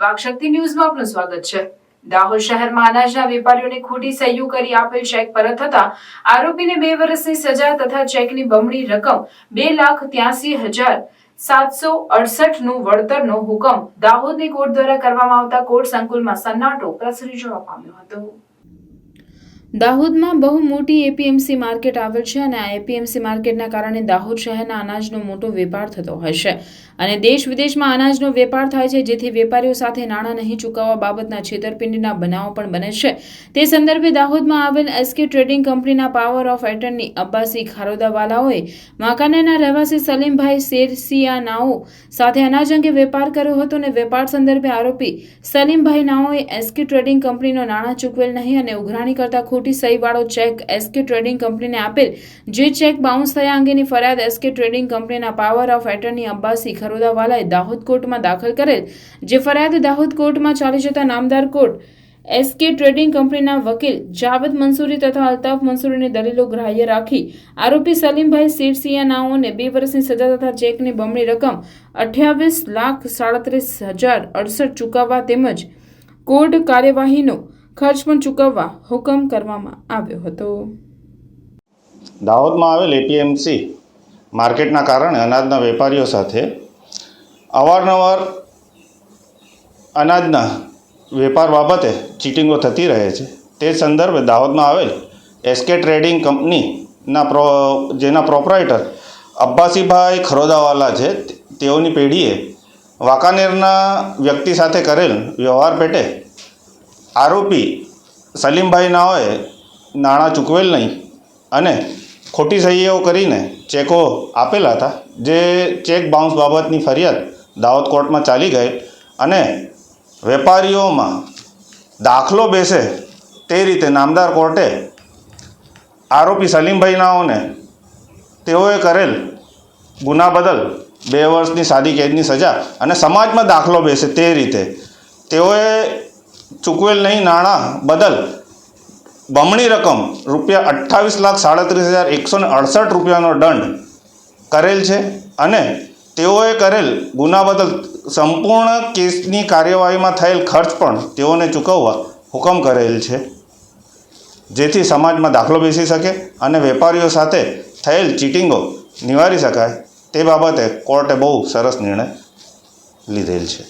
વાકશક્તિ ન્યૂઝમાં આપનું સ્વાગત છે. દાહોદ શહેરમાં અનાજના વેપારીઓને ખોટી સહયુ કરી આપેલ ચેક પરત થતા આરોપીને બે વર્ષની સજા તથા ચેકની બમણી રકમ બે લાખ ત્યાસી હજાર સાતસો અડસઠનું વળતરનો હુકમ દાહોદની કોર્ટ દ્વારા કરવામાં આવતા કોર્ટ સંકુલમાં સન્નાટો પ્રસરી જવા પામ્યો હતો. દાહોદમાં બહુ મોટી એપીએમસી માર્કેટ આવેલ છે અને આ એપીએમસી માર્કેટના કારણે દાહોદ શહેરના અનાજનો મોટો વેપાર થતો છે. અને દેશ વિદેશમાં અનાજનો વેપાર થાય છે, જેથી વેપારીઓ સાથે નાણાં નહીં ચૂકવવા બાબતના છેતરપિંડીના બનાવો પણ બને છે. તે સંદર્ભે દાહોદમાં આવેલ એસકે ટ્રેડિંગ કંપનીના પાવર ઓફ એટર્ની અબ્બાસી ખારોદાવાલાઓએ વાંકાનેરના રહેવાસી સલીમભાઈ શેરસિયા નાઓ સાથે અનાજ અંગે વેપાર કર્યો હતો અને વેપાર સંદર્ભે આરોપી સલીમભાઈ નાઓએ એસકે ટ્રેડિંગ કંપનીનો નાણાં ચૂકવેલ નહીં અને ઉઘરાણી કરતા ખોટી સહીવાળો ચેક એસકે ટ્રેડિંગ કંપનીને આપેલ, જે ચેક બાઉન્સ થયા અંગેની ફરિયાદ એસકે ટ્રેડિંગ કંપનીના પાવર ઓફ એટર્ની અબ્બાસી ખરોદાવાલાએ દાહોદ કોર્ટમાં દાખલ કરેલ. જે ફરિયાદ દાહોદ કોર્ટમાં ચાલી જતા નામદાર કોર્ટ એસકે ટ્રેડિંગ કંપનીના વકીલ જાવેદ મંસૂરી તથા અલ્તાફ મંસૂરીની દલીલો ગ્રાહ્ય રાખી. આરોપી સલીમભાઈ સિરસિયાનાઓને બે વર્ષની સજા તથા ચેકની બમણી રકમ અઠ્યાવીસ લાખ સાડત્રીસ હજાર અડસઠ ચૂકવવા તેમજ કોર્ટ કાર્યવાહીનો ખર્ચ પણ ચૂકવવા હુકમ કરવામાં આવ્યો હતો. દાહોદમાં આવેલ એપીએમસી માર્કેટના કારણે અનાજના વેપારીઓ સાથે અવારનવાર અનાજના વેપાર બાબતે ચીટિંગો થતી રહે છે. તે સંદર્ભે દાહોદમાં આવેલ એસકે ટ્રેડિંગ કંપનીના પ્રો, જેના પ્રોપરાઇટર અબ્બાસીભાઈ ખરોદાવાલા છે, તેઓની પેઢીએ વાંકાનેરના વ્યક્તિ સાથે કરેલ વ્યવહાર પેટે આરોપી સલીમભાઈ નાઓએ નાણાં ચૂકવેલ નહીં અને ખોટી સહીઓ કરીને ચેકો આપેલા હતા, જે ચેક બાઉન્સ બાબતની ફરિયાદ દાહોદ કોર્ટમાં ચાલી ગઈ અને વેપારીઓમાં દાખલો બેસે તે રીતે નામદાર કોર્ટે આરોપી સલીમભાઈ નાઓને તેઓએ કરેલ ગુના બદલ બે વર્ષની સાદી કેદની સજા અને સમાજમાં દાખલો બેસે તે રીતે તેઓએ ચૂકવેલ નહીં નાણાં બદલ બમણી રકમ રૂપિયા અઠ્ઠાવીસ લાખ સાડત્રીસ હજાર એકસો ને અડસઠ રૂપિયાનો દંડ કરેલ છે અને તેઓએ કરેલ ગુના બદલ સંપૂર્ણ કેસની કાર્યવાહીમાં થયેલ ખર્ચ પણ તેઓને ચૂકવવા હુકમ કરેલ છે. જેથી સમાજમાં દાખલો બેસી શકે અને વેપારીઓ સાથે થયેલ ચીટિંગો નિવારી શકાય તે બાબતે કોર્ટે બહુ સરસ નિર્ણય લીધેલ છે.